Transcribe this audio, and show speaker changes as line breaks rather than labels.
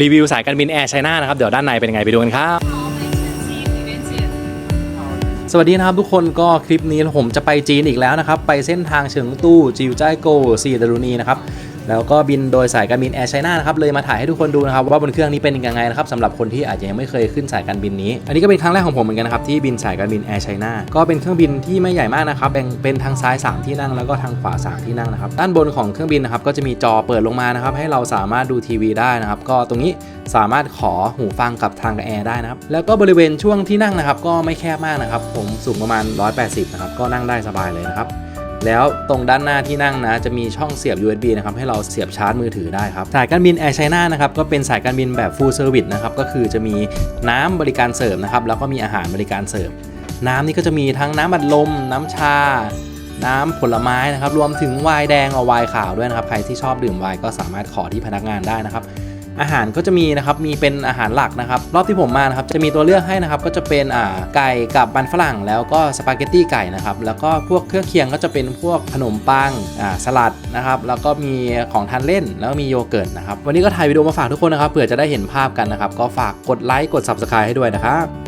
รีวิวสายการบินแอร์ไชน่านะครับเดี๋ยวด้านในเป็นยังไงไปดูกันครับ สวัสดีนะครับทุกคนก็คลิปนี้ผมจะไปจีนอีกแล้วนะครับ ไปเส้นทางเฉิงตู้จิวจ้ายโกซีดารุนีนะครับ แล้วก็บินโดยสายการบินแอร์ไชน่านะครับเลยมาถ่ายให้ทุกคนดูนะครับว่าบนเครื่องนี้เป็นยังไงนะครับสำหรับคนที่อาจจะยังไม่เคยขึ้นสายการบินนี้ อันนี้ก็เป็นครั้งแรกของผมเหมือนกันนะครับที่บินสายการบินแอร์ไชน่าก็เป็นเครื่องบินที่ไม่ใหญ่มากนะครับแบ่งเป็นทางซ้าย 3 ที่นั่งแล้วก็ทางขวา 3 ที่นั่งนะครับด้านบนของเครื่องบินนะครับก็จะมีจอเปิดลงมานะครับให้เราสามารถดูทีวีได้นะครับก็ตรงนี้สามารถขอหูฟังกับทางแอร์ได้นะครับแล้วก็บริเวณช่วงที่นั่งนะครับก็ไม่แคบมากนะครับผมสูงประมาณ 180นะครับก็นั่งได้สบายเลยนะครับ แล้วตรงด้านหน้าที่นั่งนะ จะมีช่องเสียบ USB นะครับ ให้เราเสียบชาร์จมือถือได้ครับ สายการบินแอร์ไชน่านะครับ ก็เป็นสายการบินแบบ full service นะครับ ก็คือจะมีน้ำบริการเสิร์ฟนะครับ แล้วก็มีอาหารบริการเสิร์ฟ น้ำนี่ก็จะมีทั้งน้ำบัดลม น้ำชา น้ำผลไม้นะครับ รวมถึงไวน์แดงเอาไวน์ขาวด้วยนะครับ ใครที่ชอบดื่มไวน์ก็สามารถขอที่พนักงานได้นะครับ อาหารก็จะมีนะครับมีเป็นอาหารหลักนะครับรอบที่ผมมานะครับจะมีตัวเลือกให้นะครับก็จะเป็นอ่าไก่กับมันฝรั่ง แล้วก็สปาเกตตี้ไก่นะครับแล้วก็พวกเครื่องเคียงก็จะเป็นพวกขนมปังอ่าสลัดนะครับแล้วก็มีของทานเล่นแล้วก็มีโยเกิร์ตนะครับวันนี้ก็ถ่ายวิดีโอมาฝากทุกคนนะครับเผื่อจะได้เห็นภาพกันนะครับก็ฝากกดไลค์กด subscribe ให้ด้วยนะครับ